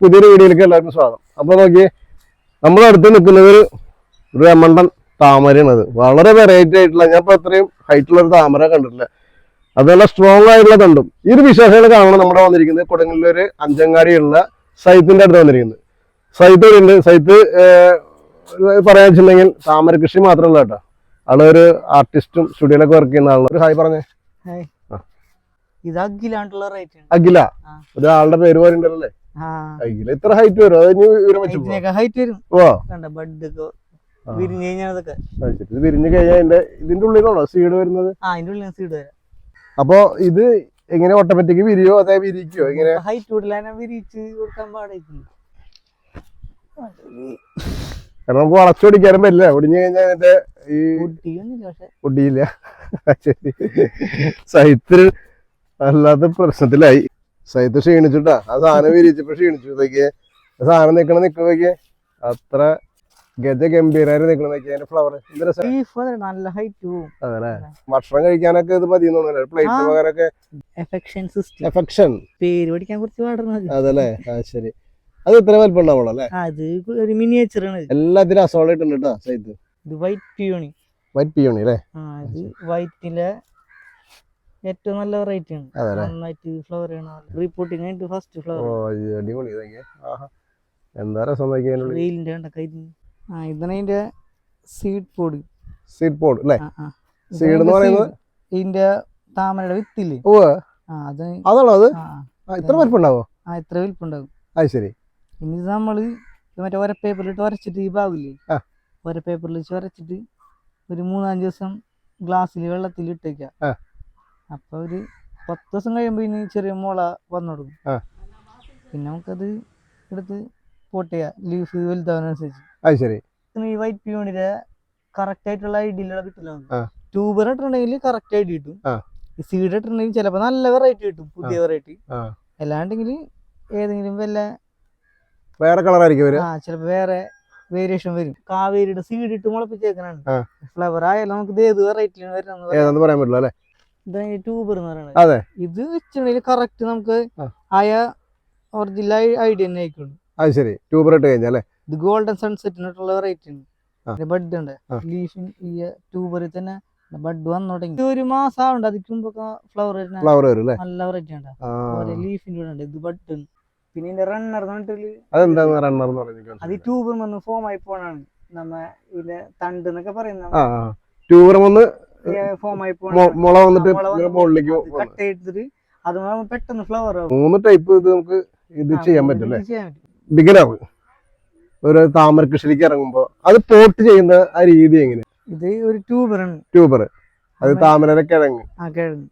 പുതിയൊരു വീഡിയോയിലേക്ക് എല്ലാവർക്കും സ്വാഗതം. അപ്പൊ നോക്കി നമ്മുടെ അടുത്ത് നിൽക്കുന്നത് ഒരു രമണ്ടൻ താമരയാണ് അത് വളരെ വെറൈറ്റി ആയിട്ടുള്ള ഞാൻ ഇപ്പൊ അത്രയും ഹൈറ്റുള്ള ഒരു താമര കണ്ടിട്ടില്ല. അത് നല്ല സ്ട്രോങ് ആയിട്ടുള്ള തണ്ടും. ഈ ഒരു വിശേഷങ്ങൾ കാണണം നമ്മുടെ വന്നിരിക്കുന്നത്. കൊടുങ്ങല്ലൂര് അഞ്ചങ്ങാടിയുള്ള സൈത്തിന്റെ അടുത്ത് വന്നിരിക്കുന്നത്. സൈത്ത് ഉണ്ട് സൈത്ത് പറയാൻ വെച്ചിട്ടുണ്ടെങ്കിൽ താമര കൃഷി മാത്രമല്ല കേട്ടോ. ആളൊരു ആർട്ടിസ്റ്റും സ്റ്റുഡിയോയിലൊക്കെ വർക്ക് ചെയ്യുന്ന ആളാണ്. ഒരു ഹായ് പറഞ്ഞേ. ഹായ്. ഇത് അഖിലാണ്ടുള്ള റേറ്റ് അഖില. ഒരാളുടെ പേര് പറയുന്നുണ്ടല്ലേ ആ. എത്ര ഹൈറ്റ് വരും? അതിന് വിവരം ഹൈറ്റ് വരും. ഓ കണ്ട ബഡ്. വിരിഞ്ഞു കഴിഞ്ഞാൽ അതൊക്കെ. ഇത് വിരിഞ്ഞു കഴിഞ്ഞാൽ അതിന്റെ ഇതിന്റെ ഉള്ളിലാണോ സീഡ് വരുന്നത്? ആ അതിന്റെ ഉള്ളിൽ സീഡ് വരാം. അപ്പോ ഇത് എങ്ങനെ ഓട്ടോമാറ്റിക് വിരിയോ അതേ വിരിക്കോ? എങ്ങനെ? ഹൈറ്റ് കൂടുതൽ വിരിച്ച് കൊടുക്കാൻ പാടായിട്ടുണ്ട് കാരണം നമുക്ക് വളച്ചൊടിക്കാനും പറ്റില്ല. ഒടിഞ്ഞു കഴിഞ്ഞാൽ അതിന്റെ ഈ ഒടിയില്ല. ശരി. സൈത്തിൽ അല്ലാത്ത പ്രശ്നത്തിലായി. സൈത്ത് ക്ഷീണിച്ചിട്ടാ. ആ സാധനം വിരിച്ചപ്പോ ക്ഷീണിച്ചു ഇതൊക്കെ സാധനം നിക്കണ നിക്കുന്നതൊക്കെ അത്ര ഗജ ഗംഭീരായി നിക്കണ നോക്കിയ അതിന്റെ ഫ്ലവർ നല്ല ഹൈറ്റ് അതല്ലേ? ഭക്ഷണം കഴിക്കാനൊക്കെ ഇത് മതി പ്ലേറ്റ് ആ. പകരമൊക്കെ എഫെക്ഷൻ പേര് പഠിക്കാൻ കുറച്ച് പാടുന്നത് അതല്ലേ? ആ ശരി. അത് ഇത്ര വലിപ്പം ഉണ്ടാവുള്ളൂ അല്ലേ അത് ഒരു മിനിയേച്ചർ ആണ്. എല്ലാത്തിനും അസോളായിട്ടുണ്ട് കേട്ടോ സൈത്ത് ഇത് വൈറ്റ് പിയോണി വൈറ്റ് പിയോണി അല്ലേ? ആ ഇത് വൈറ്റിലെ ഏറ്റവും നല്ല വെറൈറ്റി ആണ്. നന്നായിട്ട് ഫ്ലവർ ആണ് റിപ്പോർട്ടിങ് ആയിട്ട് ഫസ്റ്റ് ഫ്ലവർ അടിപൊളി എന്താ രസം വെയിലിന്റെ കണ്ട ആ ഇതാണ് അതിന്റെ സീഡ് പോഡ് സീഡ് പോഡ് അല്ലേ? ആ. എന്ന് പറയുന്നത്? ഇതിന്റെ താമരയുടെ വിത്തില്ലേ? ഓ അത്? അതാണോ അത്? ഇത്ര വലിപ്പം ഉണ്ടാവോ ആ ഇത്ര വലിപ്പുണ്ടാവും അത് ശരി. ഇനി നമ്മൾ മറ്റേ ഒര പേപ്പറിലിട്ട് വരച്ചിട്ട് ഈ ഭാഗില്ലേ ആ. ഒര പേപ്പറിൽ വെച്ച് വരച്ചിട്ട് ഒരു മൂന്നാൽ ദിവസം ഗ്ലാസ്സിൽ വെള്ളത്തിൽ ഇട്ടേക്കാം. അപ്പൊ ഒരു പത്ത് ദിവസം കഴിയുമ്പോ ഇനി ചെറിയ മുള വന്നു തുടങ്ങും. പിന്നെ നമുക്കത് എടുത്ത് പോട്ട് ചെയ്യാം. ലീഫ് വലുതാവുന്നതനുസരിച്ച് അത് ശരി. ഈ വൈറ്റ് പിയോണിന്റെ കറക്റ്റ് ആയിട്ടുള്ള ഐഡിയ കിട്ടില്ല. ട്യൂബർ ഇട്ടിട്ടുണ്ടെങ്കിൽ കറക്റ്റ് ആയിട്ട് കിട്ടും. ഈ സീഡ് ഇട്ടിട്ടുണ്ടെങ്കിൽ ചിലപ്പോൾ നല്ല വെറൈറ്റി കിട്ടും പുതിയ വെറൈറ്റി അല്ലാണ്ടെങ്കിൽ ഏതെങ്കിലും വല്ല വേറെ കളറായിരിക്കും ആ ചിലപ്പോൾ വേറെ വേരിയേഷൻ വരും. കാവേരിയുടെ സീഡ് ഇട്ട് മുളപ്പിച്ചേക്കണാണ്. ഫ്ലവർ ആയാലും നമുക്ക് ഇത് ഏത് വെറൈറ്റി വരുന്നത് ഏതാന്ന് പറയാൻ പറ്റില്ല അല്ലേ? ട്യൂബർ എന്ന് പറയുന്നത്. അതെ. ഇത് വെച്ചിട്ടുണ്ടെങ്കിൽ കറക്റ്റ് നമുക്ക്. ആയ ഒറിജിനൽ ഐഡിയ തന്നെ ആയിക്കോളും അത് ശരി. ട്യൂബർ ഇട്ട് കഴിഞ്ഞാൽ ഇത് ഗോൾഡൻ സൺസെറ്റിനുള്ള വെറൈറ്റി ഉണ്ട്. ബഡ് ഉണ്ട് ലീഫിൻ ഈ ട്യൂബറിൽ തന്നെ ബഡ് വന്നു തുടങ്ങി. ഒരു മാസം ആവുണ്ട് അതിക്ക് മുമ്പൊക്കെ ഫ്ലവർ ഫ്ലവർ നല്ല വെറൈറ്റി ഉണ്ട്. ലീഫിന്റെ കൂടെ ഉണ്ട്. ഇത് ബഡ് പിന്നെ ഇതിന്റെ റണ്ണർ അതെന്താന്ന് റണ്ണർ അത് ട്യൂബർ വന്ന് ഫോം ആയി പോണാണ്. നമ്മ ഇതിന്റെ തണ്ട് എന്നൊക്കെ പറയുന്ന ട്യൂബർ വന്ന് മുള വന്നിട്ട് മുകളിലേക്ക് പോകും. കട്ട് ചെയ്തിട്ട് അത് നമ്മൾ പെട്ടെന്ന് ഫ്ലവർ ആവും. മൂന്ന് ടൈപ്പ് ഇത് നമുക്ക് ഇത് ചെയ്യാൻ പറ്റും അല്ലേ? ബിഗിനർ ഒരു താമര കൃഷിയിലേക്ക് ഇറങ്ങുമ്പോ അത് പോട്ട് ചെയ്യുന്ന ആ രീതി എങ്ങനെ ഇത് ഒരു ട്യൂബറാണ് ട്യൂബർ അത് താമര കിഴങ്ങ്. ആ കിഴങ്ങ്.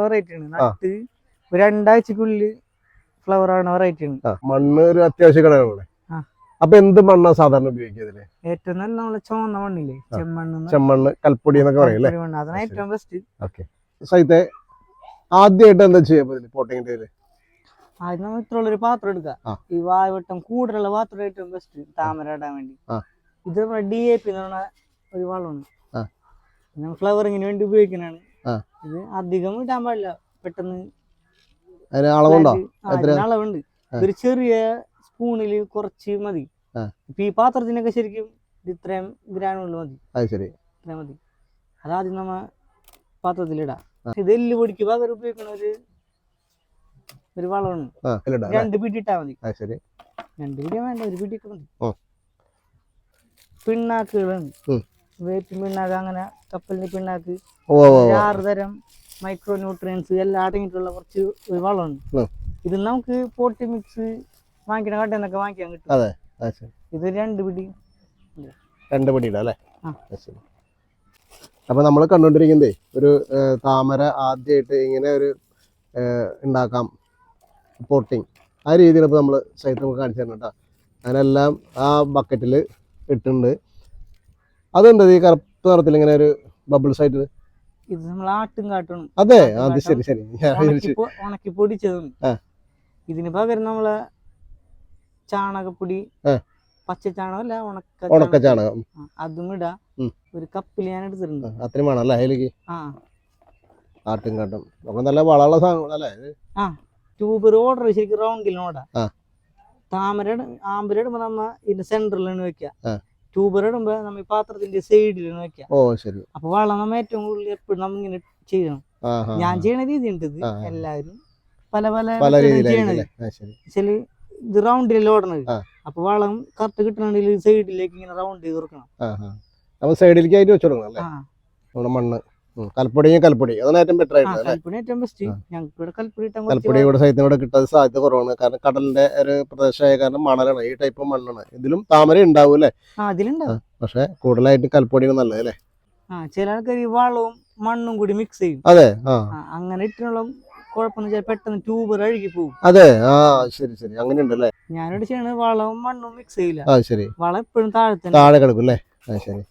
വെറൈറ്റി ആണ്. നട്ട് ഒരു രണ്ടാഴ്ചക്കുള്ളിൽ ഫ്ലവർ ആണ് വെറൈറ്റി ആണ്. മണ്ണ് ഒരു അത്യാവശ്യ ആ. അപ്പൊ എന്ത് മണ്ണാ സാധാരണ ഉപയോഗിക്കുക ഇതിൽ ഏറ്റവും നല്ല നമ്മളെ ചുവന്ന മണ്ണില്ലേ. ചെമ്മണ്ണ് ചെമ്മണ്ണ് കൽപ്പൊടി എന്നൊക്കെ പറയല്ലേ അതാണ് ഏറ്റവും ബെസ്റ്റ് ഓക്കെ. സൈത്തെ ആദ്യമായിട്ട് എന്താ ചെയ്യാൻ പോട്ടിങ്ങിന്റെ ഇതിൽ ആദ്യം നമ്മൾ ഇത്രയുള്ള ഒരു പാത്രം എടുക്കാം. ഈ വായവട്ടം കൂടുതലുള്ള പാത്രം ഏറ്റവും ബെസ്റ്റ് താമര ഇടാൻ വേണ്ടി. ഇത് നമ്മുടെ ഡി എ പി എന്ന് പറഞ്ഞ ഒരു വളമാണ്. നമ്മൾ ഫ്ലവറിങ്ങിന് വേണ്ടി ഉപയോഗിക്കുന്നതാണ്. ഇത് അധികം ഇടാൻ പാടില്ല. പെട്ടെന്ന് അളവുണ്ട്? ഒരു ചെറിയ സ്പൂണിൽ കുറച്ച് മതി. ഇപ്പൊ ഈ പാത്രത്തിനൊക്കെ ശരിക്കും ഇത്രയും ഗ്രാനുകൾ മതി. അത് ശരി. ഇത്രയും മതി. അതാദ്യം നമ്മ പാത്രത്തിലിടാം ഇത് എല്ല് പൊടിക്ക് പകരം ഉപയോഗിക്കുന്ന ഒരു ഒരു വളമാണ്? രണ്ട് പിടി ഇട്ടാ മതി. രണ്ട് പിടി വേണ്ട ഒരു പിടി മതി. ഓ. പിണ്ണാക്കുകളുണ്ട്. വേപ്പിൻ പിണ്ണാക്ക് അങ്ങനെ കപ്പലിന്റെ പിണ്ണാക്ക്. ആറ് തരം മൈക്രോ ന്യൂട്രിയൻസ് എല്ലാം അടങ്ങിയിട്ടുള്ള കുറച്ച് ഒരു വളമുണ്ട് ഇത് നമുക്ക് പോട്ടി മിക്സ് വാങ്ങിക്കണ കടയിൽ നിന്നൊക്കെ വാങ്ങിക്കാൻ കിട്ടും. അതെ ഇത് രണ്ട് പിടി. രണ്ട് പൊടി ഇടാം അല്ലേ ശരി. നമ്മൾ കണ്ടുകൊണ്ടിരിക്കുന്നതേ ഒരു താമര ആദ്യമായിട്ട് ഇങ്ങനെ ഒരു ഉണ്ടാക്കാം. പൊട്ടിങ് ആ രീതിയിൽ ഇപ്പോൾ നമ്മൾ സൈറ്റ് നമുക്ക് കാണിച്ചു തരണം കേട്ടോ അതിനെല്ലാം ആ ബക്കറ്റിൽ ഇട്ടുണ്ട് അതെന്താ ഈ കറുപ്പ് നിറത്തിൽ ഇങ്ങനെ ഒരു ബബിൾ ആയിട്ട്? ഇത് നമ്മൾ ആട്ടും കാട്ടും. അതെ അത് ശരി ശരി. ഉണക്കി പൊടിച്ചതും ഇതിന് പകരം നമ്മളെ ചാണകപ്പൊടി. പച്ച ചാണകമല്ല ഉണക്ക ഉണക്ക ചാണകം. ചാണകം അതും ഇടാ. ഒരു കപ്പിൽ ഞാൻ എടുത്തിട്ടുണ്ട്. അത്രയും വേണം അല്ലേ അതിലേക്ക്? ആ. ആട്ടും കാട്ടും. ഒക്കെ നല്ല വളമുള്ള സാധനങ്ങളല്ലേ ആ ട്യൂബർ ഓർഡർ ശരിക്കും ആ. താമര ആമ്പര ഇടുമ്പോ നമ്മ ഇതിന്റെ സെന്ററിലാണ് വെക്കുക. ട്യൂബർ ഇടുമ്പോ നമ്മ ഈ പാത്രത്തിന്റെ സൈഡിലാണ് വെക്കുക ഓ ശരി. അപ്പൊ വളം നമ്മ ഏറ്റവും കൂടുതൽ എപ്പോഴും നമ്മ ഇങ്ങനെ ചെയ്യണം. ഞാൻ. ചെയ്യണ രീതി ഉണ്ട്. എല്ലാവരും പല പല ചെയ്യണത്. അല്ലേ? ഇത് റൗണ്ടിലല്ലേ ഓടണത്? അപ്പൊ വളം കറക്റ്റ് കിട്ടണമെങ്കിൽ സൈഡിലേക്ക് ഇങ്ങനെ റൗണ്ട് ചെയ്ത് കൊടുക്കണം. അപ്പൊ സൈഡിലേക്ക് ആയിട്ട് വെച്ചു കൊടുക്കണം അല്ലേ നമ്മുടെ മണ്ണ്. കൽപ്പൊടിയും കൽപ്പൊടി അതാണ് ഏറ്റവും ബെറ്റർ ആയിട്ട് കൽപ്പൊടി ഏറ്റവും ബെസ്റ്റ്. ഞങ്ങൾക്ക് ഇവിടെ കൽപ്പൊടി കൽപ്പൊടി ഇവിടെ സൈത്തിന് ഇവിടെ കിട്ടാൻ സാധ്യത കുറവാണ്. കാരണം കടലിന്റെ ഒരു പ്രദേശമായ കാരണം മണലാണ്. ഈ ടൈപ്പ് മണ്ണാണ്. ഇതിലും താമര ഉണ്ടാവും അല്ലേ? അതിലുണ്ടാവും പക്ഷെ കൂടുതലായിട്ട് കൽപ്പൊടിയാണ് നല്ലത് അല്ലേ? ചില ആൾക്കാർ ഈ വളവും മണ്ണും കൂടി മിക്സ് ചെയ്യും. അതെ അങ്ങനെ ഇട്ടുള്ള കുഴപ്പമെന്ന് വെച്ചാൽ പെട്ടെന്ന് ട്യൂബർ അഴുകി പോകും അതെ. ആ ശരി ശരി. അങ്ങനെ ഉണ്ടല്ലേ ഞാനിവിടെ ചെയ്യണത് വളവും മണ്ണും മിക്സ് ചെയ്യില്ല. ആ ശരി. വളം എപ്പോഴും താഴെ തന്നെ. താഴെ കിടക്കും അല്ലേ? ആ ശരി.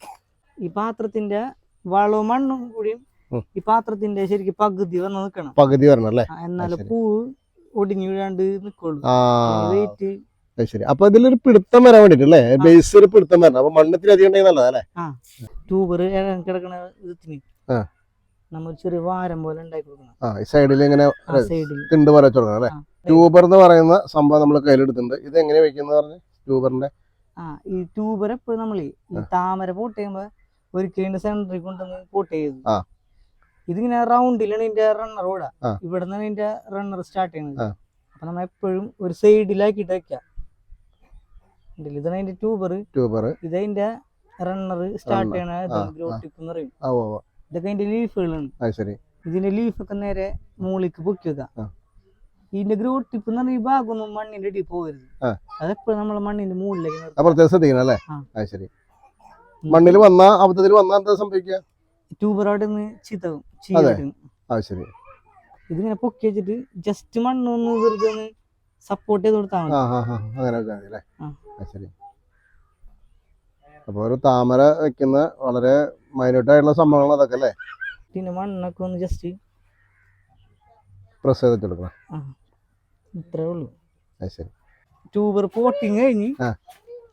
ഈ പാത്രത്തിന്റെ വളവും മണ്ണും കൂടിയും ഈ പാത്രത്തിന്റെ ശരിക്കും പകുതി വന്ന് നിൽക്കണം. പകുതി വരണം അല്ലേ? എന്നാലും പൂവ് ഒടിഞ്ഞു വീഴാണ്ട് നിക്കുള്ളൂ. ആ. വെയിറ്റ് അത് ശരി. അപ്പൊ ഇതിലൊരു പിടുത്തം വരാൻ വേണ്ടിട്ട് അല്ലേ? ബേസ് ഒരു പിടുത്തം വരണം. അപ്പൊ മണ്ണത്തിന് അധികം ഉണ്ടെങ്കിൽ നല്ലതാ അല്ലേ? ട്യൂബർ കിടക്കണ ഇതിന്. ആ. നമ്മൾ ചെറിയ വാരം പോലെ ഉണ്ടാക്കി കൊടുക്കണം. ആ ഈ സൈഡിൽ ഇങ്ങനെ തിണ്ട് പോലെ വെച്ച് കൊടുക്കണം അല്ലേ? ട്യൂബർ എന്ന് പറയുന്ന സംഭവം നമ്മൾ കയ്യിലെടുത്തിട്ടുണ്ട്. ഇത് എങ്ങനെ വെക്കുന്ന പറഞ്ഞു ട്യൂബറിന്റെ? ആ ഈ ട്യൂബർ എപ്പോഴും നമ്മൾ ഈ താമര പോട്ട് ചെയ്യുമ്പോ ഒരിക്കലും സെന്ററിൽ കൊണ്ടുവന്ന് പോട്ട് ചെയ്തു. ഇതിങ്ങനെ റൗണ്ടിലാണ് ഇതിന്റെ റണ്ണർ ഓടാ. ആ. ഇവിടെ നിന്നാണ് ഇതിന്റെ റണ്ണർ സ്റ്റാർട്ട് ചെയ്യുന്നത്. അപ്പൊ നമ്മൾ എപ്പോഴും ഒരു സൈഡിലാക്കിയിട്ട് വെക്കാം. ഇതാണ് അതിന്റെ ട്യൂബർ. ട്യൂബർ. ഇതിന്റെ റണ്ണർ സ്റ്റാർട്ട്. ചെയ്യണ ആ, ഗ്രോ ആ. ടിപ്പ് എന്ന് പറയും. ഇതൊക്കെ അതിന്റെ ലീഫുകളാണ് ശരി. ഇതിന്റെ ലീഫൊക്കെ നേരെ മുകളിലേക്ക് പൊക്കി വെക്കാം. ഇതിന്റെ ഗ്രോ ടിപ്പ് എന്ന് പറഞ്ഞാൽ ഈ ഭാഗമൊന്നും മണ്ണിന്റെ അടി പോകരുത്. അതെപ്പോഴും നമ്മളെ മണ്ണിന്റെ മുകളിലേക്ക് ശ്രദ്ധിക്കണം അല്ലേ? ശരി. മണ്ണിൽ വന്ന അബദ്ധത്തിൽ വന്നാൽ എന്താ സംഭവിക്കുക? ട്യൂബർ അവിടെ നിന്ന് ചീത്താവും അതെ. ചീത്ത അത് ശരി. ഇതിങ്ങനെ പൊക്കി വെച്ചിട്ട് ജസ്റ്റ് മണ്ണൊന്ന് വെറുതെ ഒന്ന് സപ്പോർട്ട് ചെയ്ത് കൊടുത്താൽ അപ്പൊ മതി അങ്ങനെ ശരി. അപ്പോൾ ഒരു താമര വെക്കുന്ന വളരെ മൈന്യൂട്ടായിട്ടുള്ള സംഭവങ്ങൾ അതൊക്കെ അല്ലേ? പിന്നെ മണ്ണൊക്കെ ഒന്ന് ജസ്റ്റ് പ്രസ് ചെയ്ത് എടുക്കണം ഇത്രേ ഉള്ളൂ. ശരി. ട്യൂബർ പോട്ടിങ് കഴിഞ്ഞ്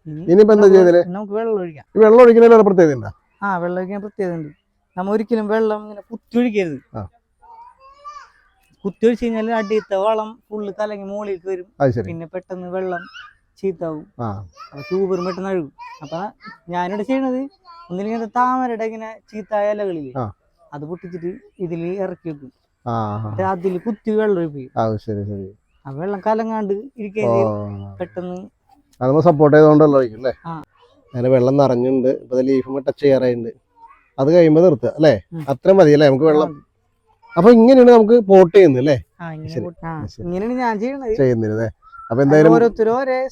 ഇനി ഇനിയിപ്പോ എന്താ നമുക്ക് നമുക്ക് വെള്ളം ഒഴിക്കാം. വെള്ളം ഒഴിക്കുന്നതിൽ വേറെ പ്രത്യേകത ഉണ്ടോ? ആ വെള്ളം ഒഴിക്കാൻ പ്രത്യേകത ഉണ്ട്. നമ്മ ഒരിക്കലും വെള്ളം ഇങ്ങനെ കുത്തി ഒഴിക്കരുത്. കുത്തി ഒഴിച്ച് കഴിഞ്ഞാൽ അടിയത്തെ വളം ഫുള്ള് കലങ്ങി മുകളിലേക്ക് വരും. പിന്നെ പെട്ടെന്ന് വെള്ളം ചീത്താവും അപ്പൊ ട്യൂബർ പെട്ടെന്ന് അഴുകും അപ്പൊ ഞാനിവിടെ ചെയ്യണത്? ഒന്നിലിങ്ങനെ താമരയുടെ ഇങ്ങനെ ചീത്തായ ഇലകളില്ലേ? ആ. അത് പൊട്ടിച്ചിട്ട് ഇതിൽ ഇറക്കി വെക്കും. അതിൽ കുത്തി വെള്ളം ഒഴിപ്പിക്കും. ആ വെള്ളം കലങ്ങാണ്ട് ഓ. ഇരിക്കുകയും പെട്ടെന്ന് അത് സപ്പോർട്ട് ചെയ്തോണ്ടല്ലോ അല്ലേ. അങ്ങനെ വെള്ളം നിറഞ്ഞിട്ടുണ്ട് ഇപ്പൊ ലീഫ് ടച്ച് ചെയ്യാറായിട്ടുണ്ട് അത് കഴിയുമ്പോൾ നിർത്തുക അല്ലേ? അത്രയും അത്ര മതി അല്ലേ? നമുക്ക് വെള്ളം. അപ്പൊ ഇങ്ങനെയാണ് നമുക്ക് പോട്ട് ചെയ്യുന്നത് അല്ലേ. ഇങ്ങനെയാണ് ഞാൻ ചെയ്യുന്നത് അപ്പൊ എന്തായാലും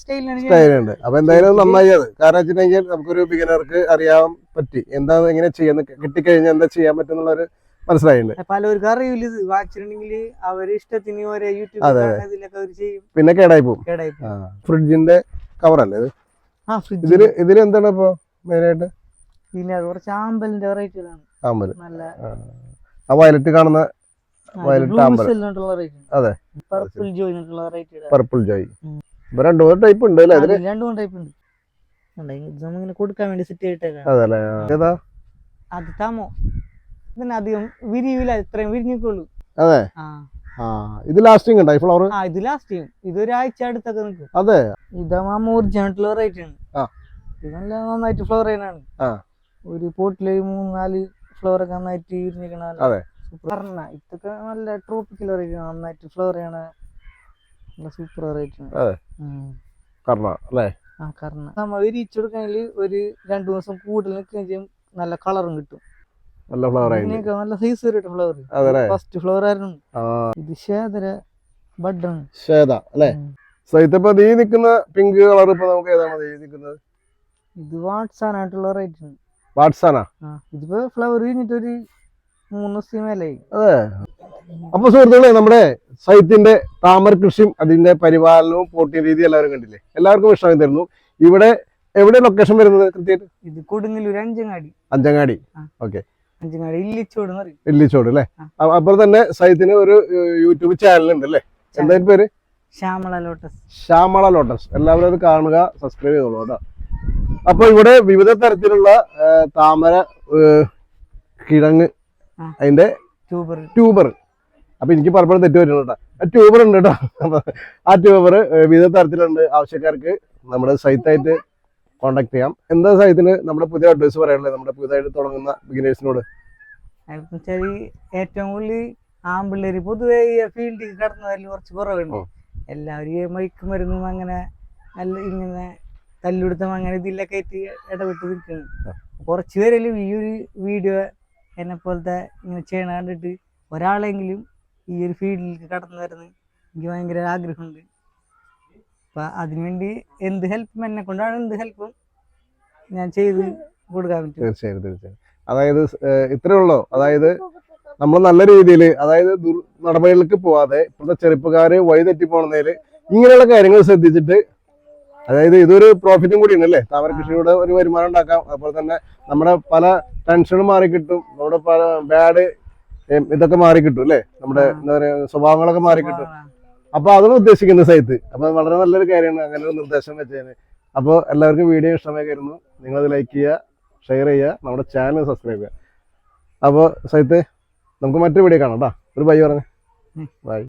സ്റ്റൈലുണ്ട്. അപ്പൊ എന്തായാലും നന്നായി അത്. കാരണം വെച്ചിട്ടുണ്ടെങ്കിൽ നമുക്കൊരു ബിഗിനർക്ക് അറിയാൻ പറ്റി. എന്താ എങ്ങനെ ചെയ്യാന്ന് കിട്ടിക്കഴിഞ്ഞാൽ എന്താ ചെയ്യാൻ പറ്റും മനസ്സിലായിട്ടുണ്ട്. പലവർക്കും അറിയില്ല ഇത് വാങ്ങിച്ചിട്ടുണ്ടെങ്കിൽ അവർ ഇഷ്ടത്തിന് ഓരോ യൂട്യൂബ് അതെ, ഇതിലൊക്കെ ചെയ്യും. പിന്നെ കേടായി പോകും. ഫ്രിഡ്ജിന്റെ കവർ അല്ലേ ഇതിൽ ഇതിൽ എന്താണ് ഇപ്പൊ മെയിനായിട്ട്? പിന്നെ കുറച്ച് ആമ്പലിന്റെ വെറൈറ്റികളാണ് ആമ്പൽ. നല്ല ആ വയലറ്റ് കാണുന്ന Violet amber. അതെ. പർപ്പിൾ പർപ്പിൾ ജോയ് ഉം. ഇപ്പൊ രണ്ടു മൂന്ന് ടൈപ്പ് ഉണ്ട് അല്ലേ അതിൽ? രണ്ടു മൂന്ന് ടൈപ്പ് ഉണ്ട്. കൊടുക്കാൻ വേണ്ടി സെറ്റ് അതെ അല്ലേ? ഏതാ? അത് താമോ. ഇതിന് അധികം വിരിയില്ല ഇത്രയും വിരിഞ്ഞിക്കുള്ളൂ അതെ. ആ. ഇത് ലാസ്റ്റിംഗ് ഉണ്ടോ ഈ ഫ്ലവർ ആ ഇത് ഇത് ഒരാഴ്ച അടുത്തൊക്കെ നിൽക്കും. അതെ. ആണ്. ഇത് നല്ല നന്നായിട്ട് ഫ്ലവർ ചെയ്യാനാണ്. ഒരു പോട്ടിൽ മൂന്ന് നാല് ഫ്ലവർ ഒക്കെ നന്നായിട്ട് അതെ. പറഞ്ഞ ഇതൊക്കെ നല്ല ട്രോപ്പിക്കൽ വെറൈറ്റി നന്നായിട്ട് ഫ്ലവർ ചെയ്യണ നല്ല സൂപ്പർ വെറൈറ്റി ആണ് അതെ. കർണ അല്ലേ? ആ കർണ. നമ്മൾ വിരിച്ചു കൊടുക്കണമെങ്കിൽ ഒരു രണ്ടു ദിവസം കൂടുതൽ നിൽക്കുകയും ചെയ്യും. നല്ല കളറും കിട്ടും. നല്ല ഫ്ലവർ ആയിട്ട് നല്ല സൈസ് വരും ഫ്ലവർ ഫസ്റ്റ് ഫ്ലവർ ആയിരുന്നു. ഇത് ശേതര ബഡാണ് ശേത അല്ലേ? സൈത്തപ്പോ നീ നിൽക്കുന്ന പിങ്ക് കളർ ഇപ്പൊ നമുക്ക് ഏതാണ് ഈ നിൽക്കുന്നത്? ഇത് വാട്സാനായിട്ടുള്ള വെറൈറ്റി ആണ് വാട്സാനാ? ഇതിപ്പോ ഫ്ലവർ കഴിഞ്ഞിട്ട് ഒരു മൂന്ന് അതെ. അപ്പൊ സുഹൃത്തുക്കളെ നമ്മുടെ സൈത്തിന്റെ താമര കൃഷിയും അതിന്റെ പരിപാലനവും പോട്ടിയ രീതി എല്ലാവരും കണ്ടില്ലേ? എല്ലാവർക്കും ഇഷ്ടമായി തരുന്നു. ഇവിടെ എവിടെ ലൊക്കേഷൻ വരുന്നത് കൃത്യമായിട്ട്? ഇത് കൊടുങ്ങല്ലൂർ അഞ്ചങ്ങാടി. അഞ്ചങ്ങാടി. അഞ്ചങ്ങാടി ഇല്ലിച്ചോട് ഇല്ലിച്ചോട് അല്ലേ? അപ്പോൾ തന്നെ സൈത്തിന് ഒരു യൂട്യൂബ് ചാനൽ ഉണ്ട് അല്ലേ? എന്തായാലും പേര്? ശ്യാമള ലോട്ടസ് ശ്യാമള ലോട്ടസ് എല്ലാവരും അത് കാണുക സബ്സ്ക്രൈബ് ചെയ്തോളൂ കേട്ടോ. അപ്പൊ ഇവിടെ വിവിധ തരത്തിലുള്ള താമര കിഴങ്ങ്. അതിന്റെ ട്യൂബർ. ട്യൂബർ. അപ്പൊ എനിക്ക് പലപ്പോഴും തെറ്റ് വരുന്നു കേട്ടോ. ആ ട്യൂബർ ഉണ്ട് കേട്ടോ. ആ ട്യൂബർ വിവിധ തരത്തിലുണ്ട്. ആവശ്യക്കാർക്ക് നമ്മുടെ സൈറ്റായിട്ട് കോണ്ടാക്ട് ചെയ്യാം. എന്താ സൈറ്റിന് നമ്മുടെ പുതിയ അഡ്വൈസ് പറയാനുള്ളത്? നമ്മുടെ പുതിയതായിട്ട് തുടങ്ങുന്ന ബിഗിനേഴ്സിനോട് ഏറ്റവും കൂടുതൽ ആമ്പിള്ളേര് പൊതുവെ ഈ ഫീൽഡിൽ കടന്നതിൽ കുറച്ച് കുറവുണ്ട്. എല്ലാവരും മയക്കുമരുന്നും അങ്ങനെ നല്ല ഇങ്ങനെ തല്ലുടുത്തും അങ്ങനെ ഇതിലൊക്കെ ആയിട്ട് ഇടപെട്ട് നിൽക്കുന്നു കുറച്ചുപേരല്ലേ കുറച്ച് ഈ ഒരു വീഡിയോ എന്നെ പോലത്തെ ഇങ്ങനെ ചെയ്യണ കണ്ടിട്ട് ഒരാളെങ്കിലും ഈ ഒരു ഫീൽഡിലേക്ക് കടന്നു വരുന്നത് എനിക്ക് ഭയങ്കര ആഗ്രഹമുണ്ട്. അപ്പൊ അതിനുവേണ്ടി എന്ത് ഹെൽപ്പും എന്നെ കൊണ്ടാണ് എന്ത് ഹെൽപ്പും ഞാൻ ചെയ്ത് കൊടുക്കാൻ പറ്റും. തീർച്ചയായും തീർച്ചയായും. അതായത് ഇത്രയേ ഇത്രേ ഉള്ളൂ. അതായത് നമ്മൾ നല്ല രീതിയിൽ അതായത് ദുർ നടപടികൾക്ക് പോവാതെ ഇപ്പോഴത്തെ ചെറുപ്പക്കാർ വഴി തെറ്റി പോണതിൽ ഇങ്ങനെയുള്ള കാര്യങ്ങൾ ശ്രദ്ധിച്ചിട്ട് അതായത് ഇതൊരു പ്രോഫിറ്റും കൂടിയാണ് അല്ലേ? താമര കൃഷിയുടെ ഒരു വരുമാനം ഉണ്ടാക്കാം. അതുപോലെ തന്നെ നമ്മുടെ പല ടെൻഷനും മാറി കിട്ടും. നമ്മുടെ പല ബാഡ് ഇതൊക്കെ മാറി കിട്ടും അല്ലേ? നമ്മുടെ എന്താ പറയാ സ്വഭാവങ്ങളൊക്കെ മാറി കിട്ടും. അപ്പൊ അതാണ് ഉദ്ദേശിക്കുന്ന സൈറ്റ് അപ്പൊ വളരെ നല്ലൊരു കാര്യമാണ്. അങ്ങനെ ഒരു നിർദ്ദേശം വെച്ചതിന്. അപ്പോൾ എല്ലാവർക്കും വീഡിയോ ഇഷ്ടമായി കരുതുന്നു. അത് ലൈക്ക് ചെയ്യുക ഷെയർ ചെയ്യുക നമ്മുടെ ചാനൽ സബ്സ്ക്രൈബ് ചെയ്യുക. അപ്പോൾ സൈത്ത് നമുക്ക് മറ്റൊരു വീഡിയോ കാണാം കേട്ടോ ഒരു ബൈ പറഞ്ഞു. ബൈ